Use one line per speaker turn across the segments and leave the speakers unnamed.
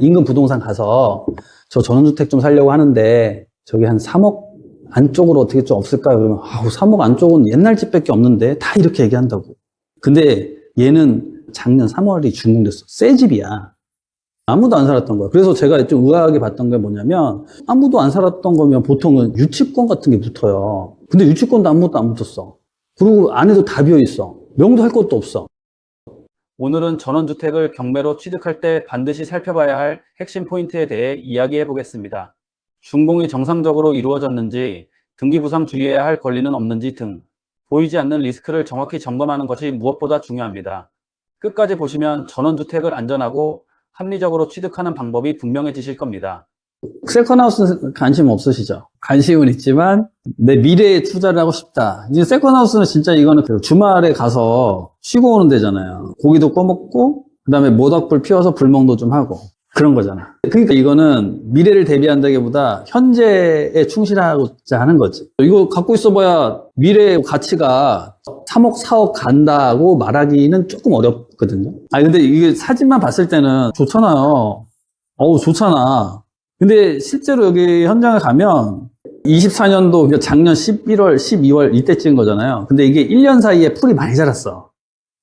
인근 부동산 가서 저 전원주택 좀 살려고 하는데 저기 한 3억 안쪽으로 어떻게 좀 없을까요? 그러면 아우 3억 안쪽은 옛날 집밖에 없는데 다 이렇게 얘기한다고. 근데 얘는 작년 3월이 준공됐어. 새 집이야. 아무도 안 살았던 거야. 그래서 제가 좀 의아하게 봤던 게 뭐냐면 아무도 안 살았던 거면 보통은 유치권 같은 게 붙어요. 근데 유치권도 아무것도 안 붙었어. 그리고 안에도 다 비어 있어. 명도 할 것도 없어. 오늘은 전원주택을 경매로 취득할 때 반드시 살펴봐야 할 핵심 포인트에 대해 이야기해 보겠습니다. 준공이 정상적으로 이루어졌는지, 등기부상 주의해야 할 권리는 없는지 등 보이지 않는 리스크를 정확히 점검하는 것이 무엇보다 중요합니다. 끝까지 보시면 전원주택을 안전하고 합리적으로 취득하는 방법이 분명해지실 겁니다. 세컨하우스 관심 없으시죠? 관심은 있지만 내 미래에 투자를 하고 싶다. 이제 세컨하우스는 진짜 이거는 그 주말에 가서 쉬고 오는 데잖아요. 고기도 꺼먹고 그다음에 모닥불 피워서 불멍도 좀 하고 그런 거잖아. 그러니까 이거는 미래를 대비한다기보다 현재에 충실하고자 하는 거지. 이거 갖고 있어봐야 미래의 가치가 3억, 4억 간다고 말하기는 조금 어렵거든요. 아 근데 이게 사진만 봤을 때는 좋잖아요. 어우 좋잖아. 근데 실제로 여기 현장에 가면 24년도 작년 11월, 12월 이때 찍은 거잖아요. 근데 이게 1년 사이에 풀이 많이 자랐어.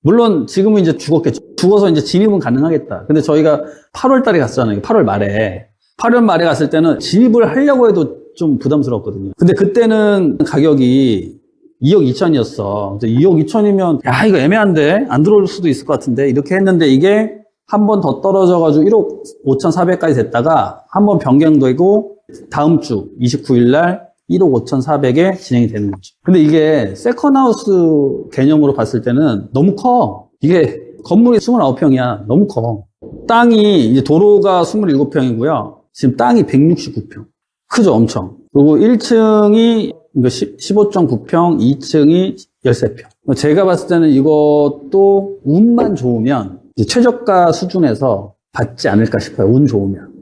물론 지금은 이제 죽었겠죠. 죽어서 이제 진입은 가능하겠다. 근데 저희가 8월 달에 갔잖아요. 8월 말에. 8월 말에 갔을 때는 진입을 하려고 해도 좀 부담스럽거든요. 근데 그때는 가격이 2억 2천이었어. 2억 2천이면 야 이거 애매한데 안 들어올 수도 있을 것 같은데 이렇게 했는데 이게 한 번 더 떨어져가지고 1억 5,400까지 됐다가 한 번 변경되고 다음 주 29일 날 1억 5,400에 진행이 되는 거죠. 근데 이게 세컨하우스 개념으로 봤을 때는 너무 커. 이게 건물이 29평이야. 너무 커. 땅이 이제 도로가 27평이고요. 지금 땅이 169평. 크죠, 엄청. 그리고 1층이 15.9평, 2층이 13평. 제가 봤을 때는 이것도 운만 좋으면 최저가 수준에서 받지 않을까 싶어요. 운 좋으면.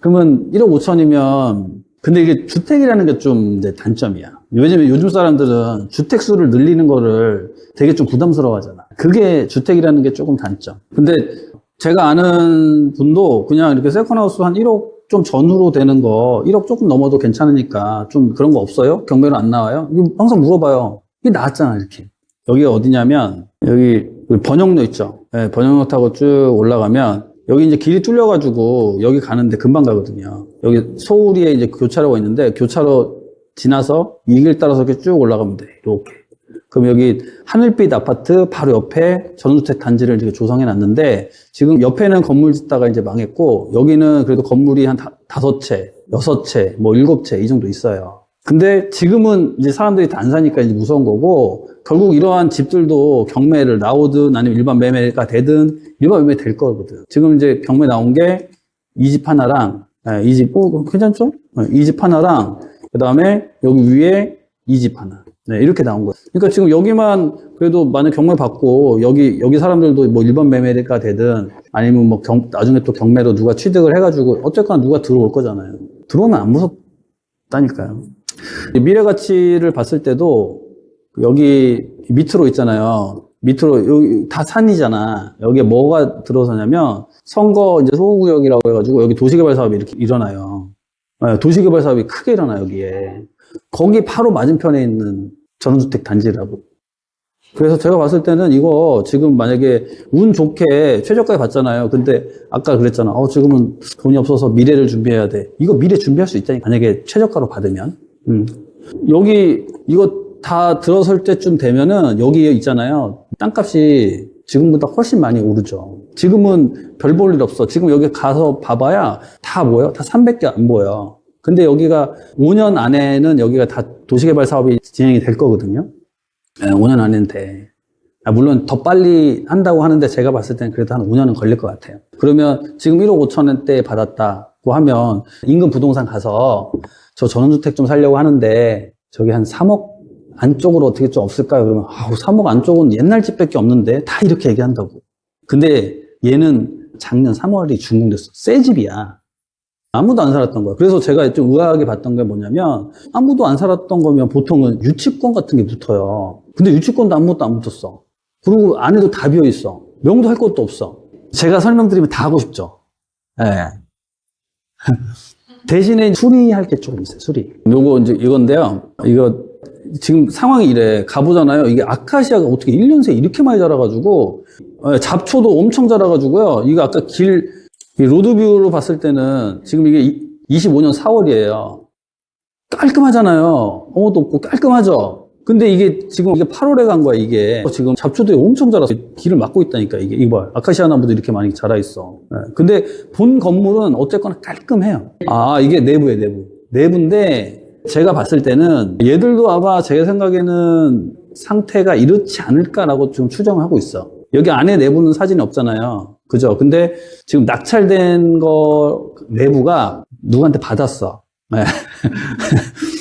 그러면 1억 5천이면 근데 이게 주택이라는 게 좀 단점이야. 왜냐면 요즘 사람들은 주택 수를 늘리는 거를 되게 좀 부담스러워 하잖아. 그게 주택이라는 게 조금 단점. 근데 제가 아는 분도 그냥 이렇게 세컨하우스 한 1억 좀 전후로 되는 거 1억 조금 넘어도 괜찮으니까 좀 그런 거 없어요? 경매로 안 나와요? 항상 물어봐요. 이게 나왔잖아 이렇게. 여기가 어디냐면 여기 번영로 있죠. 네, 번영로 타고 쭉 올라가면 여기 이제 길이 뚫려가지고 여기 가는데 금방 가거든요. 여기 소우리에 이제 교차로가 있는데 교차로 지나서 이 길 따라서 이렇게 쭉 올라가면 돼. 이렇게. 그럼 여기 하늘빛 아파트 바로 옆에 전원주택 단지를 이렇게 조성해 놨는데 지금 옆에는 건물 짓다가 이제 망했고 여기는 그래도 건물이 한 다, 다섯 채, 여섯 채, 뭐 일곱 채 이 정도 있어요. 근데 지금은 이제 사람들이 다 안 사니까 이제 무서운 거고 결국 이러한 집들도 경매를 나오든 아니면 일반 매매가 되든 일반 매매 될 거거든. 지금 이제 경매 나온 게 이 집 하나랑 이 집, 어, 괜찮죠? 이 집 하나랑 그 다음에 여기 위에 이 집 하나. 네, 이렇게 나온 거예요. 그러니까 지금 여기만 그래도 만약 경매 받고 여기 여기 사람들도 뭐 일반 매매가 되든 아니면 뭐 경, 나중에 또 경매로 누가 취득을 해가지고 어쨌거나 누가 들어올 거잖아요. 들어오면 안 무섭다니까요. 미래 가치를 봤을 때도 여기 밑으로 있잖아요. 밑으로 여기 다 산이잖아. 여기에 뭐가 들어서냐면 선거 이제 소구구역이라고 해가지고 여기 도시개발 사업이 이렇게 일어나요. 네, 도시개발 사업이 크게 일어나 여기에. 거기 바로 맞은편에 있는 전원주택 단지라고. 그래서 제가 봤을 때는 이거 지금 만약에 운 좋게 최저가에 받잖아요. 근데 아까 그랬잖아. 어, 지금은 돈이 없어서 미래를 준비해야 돼. 이거 미래 준비할 수 있다니. 만약에 최저가로 받으면. 음. 여기 이거 다 들어설 때쯤 되면은 여기 있잖아요. 땅값이 지금보다 훨씬 많이 오르죠. 지금은 별 볼 일 없어. 지금 여기 가서 봐봐야 다 뭐예요? 다 300개 안 보여. 근데 여기가 5년 안에는 여기가 다 도시개발 사업이 진행이 될 거거든요. 네, 5년 안에는 돼. 아, 물론 더 빨리 한다고 하는데 제가 봤을 때는 그래도 한 5년은 걸릴 것 같아요. 그러면 지금 1억 5천 원대 받았다고 하면 인근 부동산 가서 저 전원주택 좀 살려고 하는데 저기 한 3억 안쪽으로 어떻게 좀 없을까요? 그러면 아우 3억 안쪽은 옛날 집밖에 없는데 다 이렇게 얘기한다고. 근데 얘는 작년 3월이 준공됐어. 새 집이야. 아무도 안 살았던 거야. 그래서 제가 좀 의아하게 봤던 게 뭐냐면 아무도 안 살았던 거면 보통은 유치권 같은 게 붙어요. 근데 유치권도 아무것도 안 붙었어. 그리고 안에도 다 비어 있어. 명도 할 것도 없어. 제가 설명드리면 다 하고 싶죠. 예. 대신에 수리할 게 조금 있어요, 수리. 요거 이제 이건데요. 이거 지금 상황이 이래. 가보잖아요. 이게 아카시아가 어떻게 1년 새에 이렇게 많이 자라가지고, 예, 잡초도 엄청 자라가지고요. 이거 아까 길, 이 로드뷰로 봤을 때는 지금 이게 25년 4월이에요. 깔끔하잖아요. 아무것도 없고 깔끔하죠. 근데 이게 지금 이게 8월에 간 거야, 이게. 지금 잡초들이 엄청 자라서 길을 막고 있다니까, 이게. 이거 봐요. 아카시아 나무도 이렇게 많이 자라 있어. 예. 근데 본 건물은 어쨌거나 깔끔해요. 아, 이게 내부에 내부. 내부인데 제가 봤을 때는 얘들도 아마 제 생각에는 상태가 이렇지 않을까라고 지금 추정하고 있어. 여기 안에 내부는 사진이 없잖아요. 그죠? 근데 지금 낙찰된 거 내부가 누구한테 받았어. 네.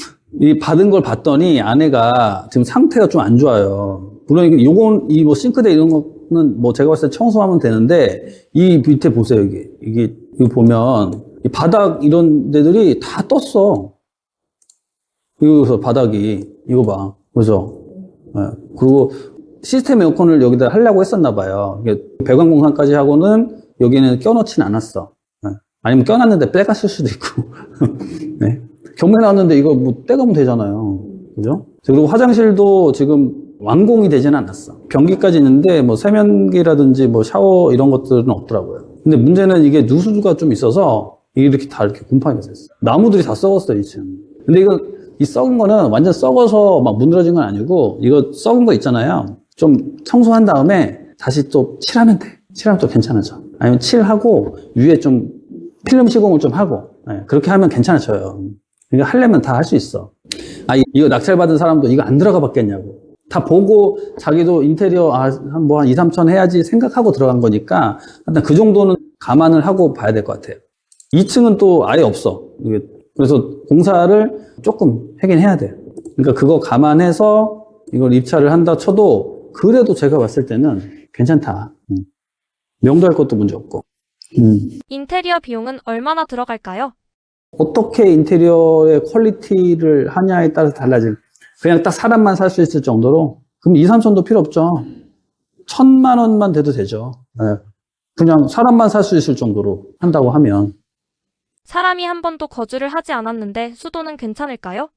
이 받은 걸 봤더니 안에가 지금 상태가 좀 안 좋아요. 물론 이게 요건 이 뭐 싱크대 이런 거는 뭐 제가 봤을 때 청소하면 되는데 이 밑에 보세요 이게 이게 이거 보면 이 바닥 이런 데들이 다 떴어. 여기서 바닥이 이거 봐, 그죠? 예. 그리고 시스템 에어컨을 여기다 하려고 했었나 봐요. 이게 배관 공사까지 하고는 여기는 껴놓진 않았어. 예. 아니면 껴놨는데 빼갔을 수도 있고. 네. 경매 나왔는데 이거 뭐 떼가면 되잖아요. 그죠? 그리고 화장실도 지금 완공이 되지는 않았어. 변기까지 있는데 뭐 세면기라든지 뭐 샤워 이런 것들은 없더라고요. 근데 문제는 이게 누수가 좀 있어서 이렇게 다 이렇게 곰팡이가 됐어. 나무들이 다 썩었어, 이층. 근데 이거 이 썩은 거는 완전 썩어서 막 문드러진 건 아니고 이거 썩은 거 있잖아요. 좀 청소한 다음에 다시 또 칠하면 돼. 칠하면 또 괜찮아져. 아니면 칠하고 위에 좀 필름 시공을 좀 하고 네, 그렇게 하면 괜찮아져요. 이거 하려면 다 할 수 있어. 아, 이- 이거 낙찰받은 사람도 이거 안 들어가 봤겠냐고. 다 보고 자기도 인테리어 아, 한 뭐 한 2, 3천 해야지 생각하고 들어간 거니까 일단 그 정도는 감안을 하고 봐야 될 것 같아요. 2층은 또 아예 없어. 그래서 공사를 조금 하긴 해야 돼요. 그러니까 그거 감안해서 이걸 입찰을 한다 쳐도 그래도 제가 봤을 때는 괜찮다. 음. 명도할 것도 문제 없고. 음.
인테리어 비용은 얼마나 들어갈까요?
어떻게 인테리어의 퀄리티를 하냐에 따라서 달라질. 그냥 딱 사람만 살 수 있을 정도로. 그럼 2, 3천도 필요 없죠. 천만 원만 돼도 되죠. 예. 그냥 사람만 살 수 있을 정도로 한다고 하면.
사람이 한 번도 거주를 하지 않았는데 수도는 괜찮을까요?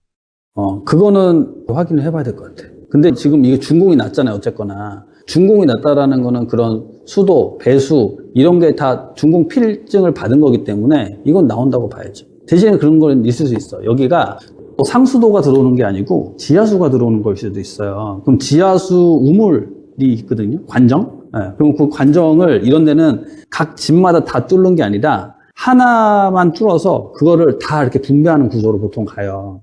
어, 그거는 확인을 해봐야 될 것 같아. 근데 지금 이게 준공이 낮잖아요, 어쨌거나. 준공이 낮다라는 거는 그런 수도, 배수, 이런 게 다 준공 필증을 받은 거기 때문에 이건 나온다고 봐야죠. 대신에 그런 건 있을 수 있어. 여기가 또 상수도가 들어오는 게 아니고 지하수가 들어오는 걸 수도 있어요. 그럼 지하수 우물이 있거든요. 관정. 예, 그럼 그 관정을 이런 데는 각 집마다 다 뚫는 게 아니라 하나만 뚫어서 그거를 다 이렇게 분배하는 구조로 보통 가요.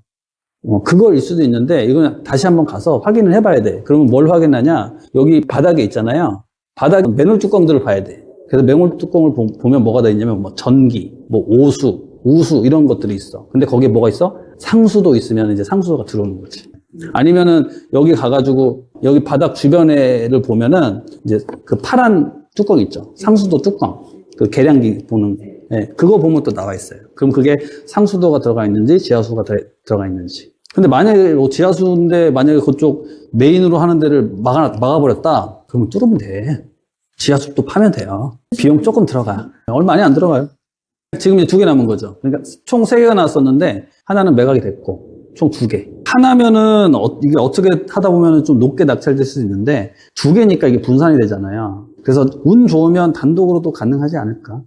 어, 그거일 수도 있는데 이건 다시 한번 가서 확인을 해봐야 돼. 그러면 뭘 확인하냐? 여기 바닥에 있잖아요. 바닥 맨홀 뚜껑들을 봐야 돼. 그래서 맨홀 뚜껑을 보- 보면 뭐가 돼 있냐면 뭐 전기, 뭐 오수, 우수 이런 것들이 있어. 근데 거기에 뭐가 있어? 상수도 있으면 이제 상수도가 들어오는 거지. 아니면은 여기 가가지고 여기 바닥 주변에를 보면은 이제 그 파란 뚜껑 있죠. 상수도 뚜껑. 그 계량기 보는 예, 그거 보면 또 나와 있어요. 그럼 그게 상수도가 들어가 있는지 지하수가 들- 들어가 있는지. 근데 만약에 뭐 지하수인데 만약에 그쪽 메인으로 하는 데를 막아, 막아버렸다? 그러면 뚫으면 돼. 지하수 또 파면 돼요. 비용 조금 들어가. 얼마 안 들어가요. 지금 이제 두 개 남은 거죠. 그러니까 총 세 개가 나왔었는데 하나는 매각이 됐고 총 두 개. 하나면은 어- 이게 어떻게 하다 보면 좀 높게 낙찰될 수 있는데 두 개니까 이게 분산이 되잖아요. 그래서 운 좋으면 단독으로도 가능하지 않을까.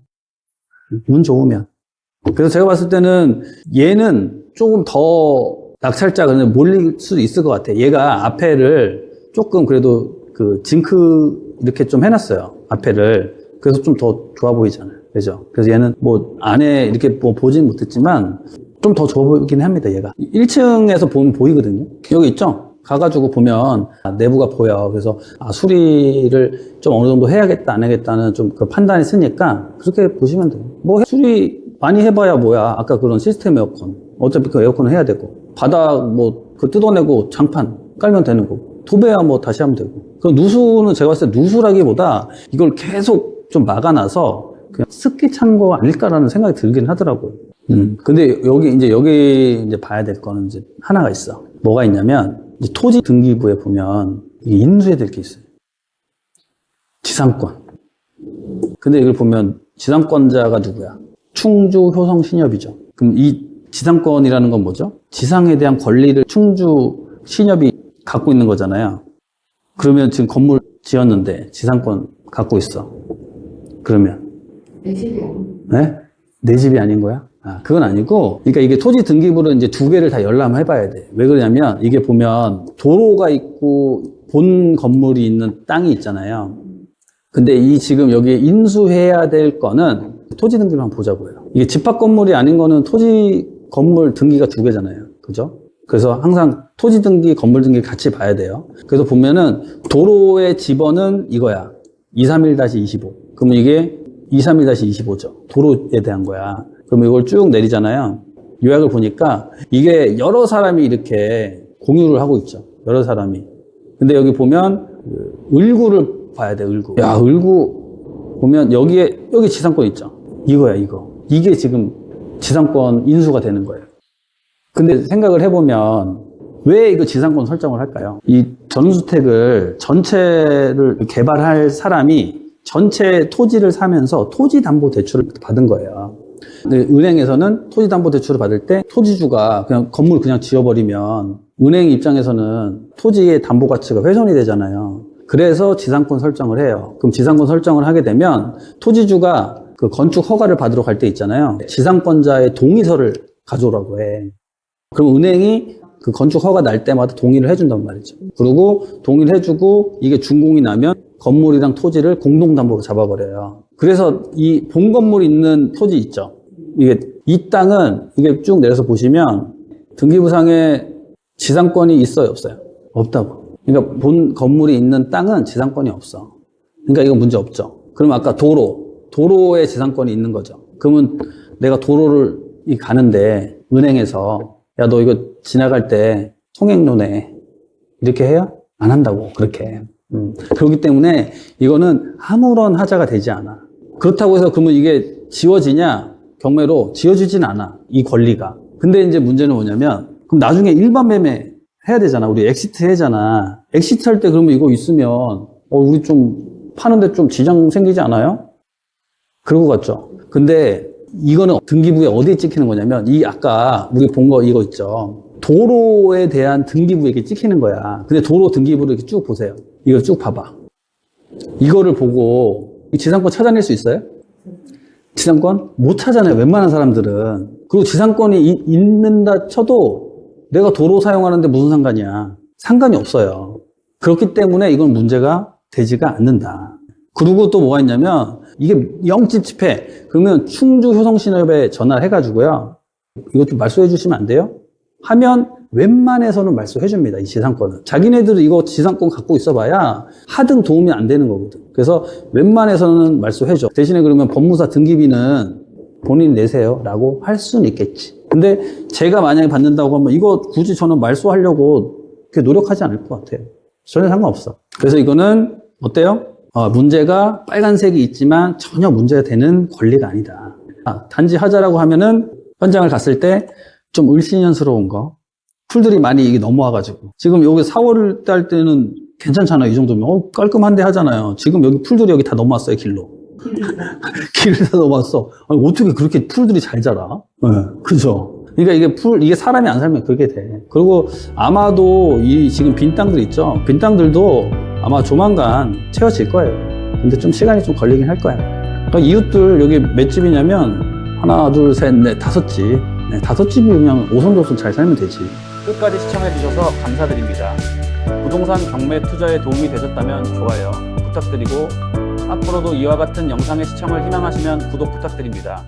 운 좋으면. 그래서 제가 봤을 때는 얘는 조금 더 낙찰자가 몰릴 수도 있을 것 같아. 얘가 앞에를 조금 그래도 그 징크 이렇게 좀 해놨어요. 앞에를. 그래서 좀 더 좋아 보이잖아요. 그죠? 그래서 얘는 뭐 안에 이렇게 뭐 보진 못했지만 좀더 좋아 보이긴 합니다. 얘가. 1층에서 보면 보이거든요. 여기 있죠? 가가지고 보면 아, 내부가 보여. 그래서 아, 수리를 좀 어느 정도 해야겠다, 안 하겠다는 좀 그 판단이 쓰니까 그렇게 보시면 돼요. 뭐 수리 많이 해봐야 뭐야. 아까 그런 시스템 에어컨. 어차피 그 에어컨은 해야 되고. 바닥 뭐 그 뜯어내고 장판 깔면 되는 거고. 도배야 뭐 다시 하면 되고. 그 누수는 제가 봤을 때 누수라기보다 이걸 계속 좀 막아놔서 그냥 습기 찬거 아닐까라는 생각이 들긴 하더라고요. 음. 근데 여기 이제 여기 이제 봐야 될 거는 이제 하나가 있어. 뭐가 있냐면 토지 등기부에 보면 인수해야 될 게 있어요. 지상권. 근데 이걸 보면 지상권자가 누구야? 충주 효성 신협이죠. 그럼 이 지상권이라는 건 뭐죠? 지상에 대한 권리를 충주 신협이 갖고 있는 거잖아요. 그러면 지금 건물 지었는데 지상권 갖고 있어. 그러면
내 집이 아니고
네? 내 집이 아닌 거야? 아, 그건 아니고, 그러니까 이게 토지 등기부를 이제 두 개를 다 열람해 봐야 돼. 왜 그러냐면, 이게 보면 도로가 있고 본 건물이 있는 땅이 있잖아요. 근데 이 지금 여기에 인수해야 될 거는 토지 한번 보자고요. 이게 집합 건물이 아닌 거는 토지 건물 등기가 두 개잖아요. 그죠? 그래서 항상 토지 등기, 건물 등기 같이 봐야 돼요. 그래서 보면은 도로의 집원은 이거야. 231-25. 그러면 이게 231-25죠. 도로에 대한 거야. 그럼 이걸 쭉 내리잖아요. 요약을 보니까 이게 여러 사람이 이렇게 공유를 하고 있죠. 여러 사람이. 근데 여기 보면 그 을구를 봐야 돼, 을구. 야, 을구 보면 여기에, 여기 지상권 있죠. 이거야, 이거. 이게 지금 지상권 인수가 되는 거예요. 근데 생각을 해보면 왜 이거 지상권 설정을 할까요? 이 전원주택을 전체를 개발할 사람이 전체 토지를 사면서 토지 담보 대출을 받은 거예요. 은행에서는 토지 담보 대출을 받을 때 토지주가 그냥 건물 그냥 지어버리면 은행 입장에서는 토지의 담보 가치가 훼손이 되잖아요. 그래서 지상권 설정을 해요. 그럼 지상권 설정을 하게 되면 토지주가 그 건축 허가를 받으러 갈 때 있잖아요. 지상권자의 동의서를 가져오라고 해. 그럼 은행이 그 건축 허가 날 때마다 동의를 해준단 말이죠. 그리고 동의를 해주고 이게 준공이 나면 건물이랑 토지를 공동담보로 잡아버려요. 그래서 이 본 건물 있는 토지 있죠. 이게 이 땅은 이게 쭉 내려서 보시면 등기부상에 지상권이 있어요, 없어요? 없다고. 그러니까 본 건물이 있는 땅은 지상권이 없어. 그러니까 이거 문제 없죠. 그럼 아까 도로, 도로에 지상권이 있는 거죠. 그러면 내가 도로를 이 가는데 은행에서 야 너 이거 지나갈 때 통행료네 이렇게 해요? 안 한다고 그렇게. 음, 그렇기 때문에 이거는 아무런 하자가 되지 않아. 그렇다고 해서 그러면 이게 지워지냐? 경매로 지워지진 않아. 이 권리가. 근데 이제 문제는 뭐냐면 그럼 나중에 일반 매매 해야 되잖아. 우리 엑시트 해잖아. 엑시트 할 때 그러면 이거 있으면 어, 우리 좀 파는데 좀 지장 생기지 않아요? 그런 것 같죠. 근데 이거는 등기부에 어디에 찍히는 거냐면 이 아까 우리 본 거 이거 있죠. 도로에 대한 등기부에 이렇게 찍히는 거야. 근데 도로 등기부를 이렇게 쭉 보세요. 이거 쭉 봐봐. 이거를 보고 이 지상권 찾아낼 수 있어요? 지상권? 못 찾아내요. 웬만한 사람들은. 그리고 지상권이 이- 있는다 쳐도 내가 도로 사용하는데 무슨 상관이야. 상관이 없어요. 그렇기 때문에 이건 문제가 되지가 않는다. 그리고 또 뭐가 있냐면 이게 영집집해 그러면 충주 효성신협에 전화를 해가지고요. 이것 좀 말소해 주시면 안 돼요? 하면 웬만해서는 말소해 줍니다. 이 지상권은. 자기네들은 이거 지상권 갖고 있어봐야 하등 도움이 안 되는 거거든. 그래서 웬만해서는 말소해 줘. 대신에 그러면 법무사 등기비는 본인이 내세요. 라고 할 수는 있겠지. 근데 제가 만약에 받는다고 하면 이거 굳이 저는 말소하려고 그렇게 노력하지 않을 것 같아요. 전혀 상관없어. 그래서 이거는 어때요? 어, 문제가 빨간색이 있지만 전혀 문제가 되는 권리가 아니다. 아, 단지 하자라고 하면은 현장을 갔을 때 좀 을신연스러운 거. 풀들이 많이 이게 넘어와가지고. 지금 여기 4월 달 때는 괜찮잖아요. 이 정도면. 어, 깔끔한데 하잖아요. 지금 여기 풀들이 여기 다 넘어왔어요, 길로. 길을 다 넘어왔어. 아니, 어떻게 그렇게 풀들이 잘 자라? 네, 그죠? 그러니까 이게 풀, 이게 사람이 안 살면 그렇게 돼. 그리고 아마도 이 지금 빈 땅들 있죠? 빈 땅들도 아마 조만간 채워질 거예요. 근데 좀 시간이 좀 걸리긴 할 거야. 그러니까 이웃들 여기 몇 집이냐면 하나, 둘, 셋, 넷, 다섯 집. 네, 다섯 집이 그냥 오손도손 잘 살면 되지. 끝까지 시청해주셔서 감사드립니다. 부동산 경매 투자에 도움이 되셨다면 좋아요 부탁드리고 앞으로도 이와 같은 영상의 시청을 희망하시면 구독 부탁드립니다.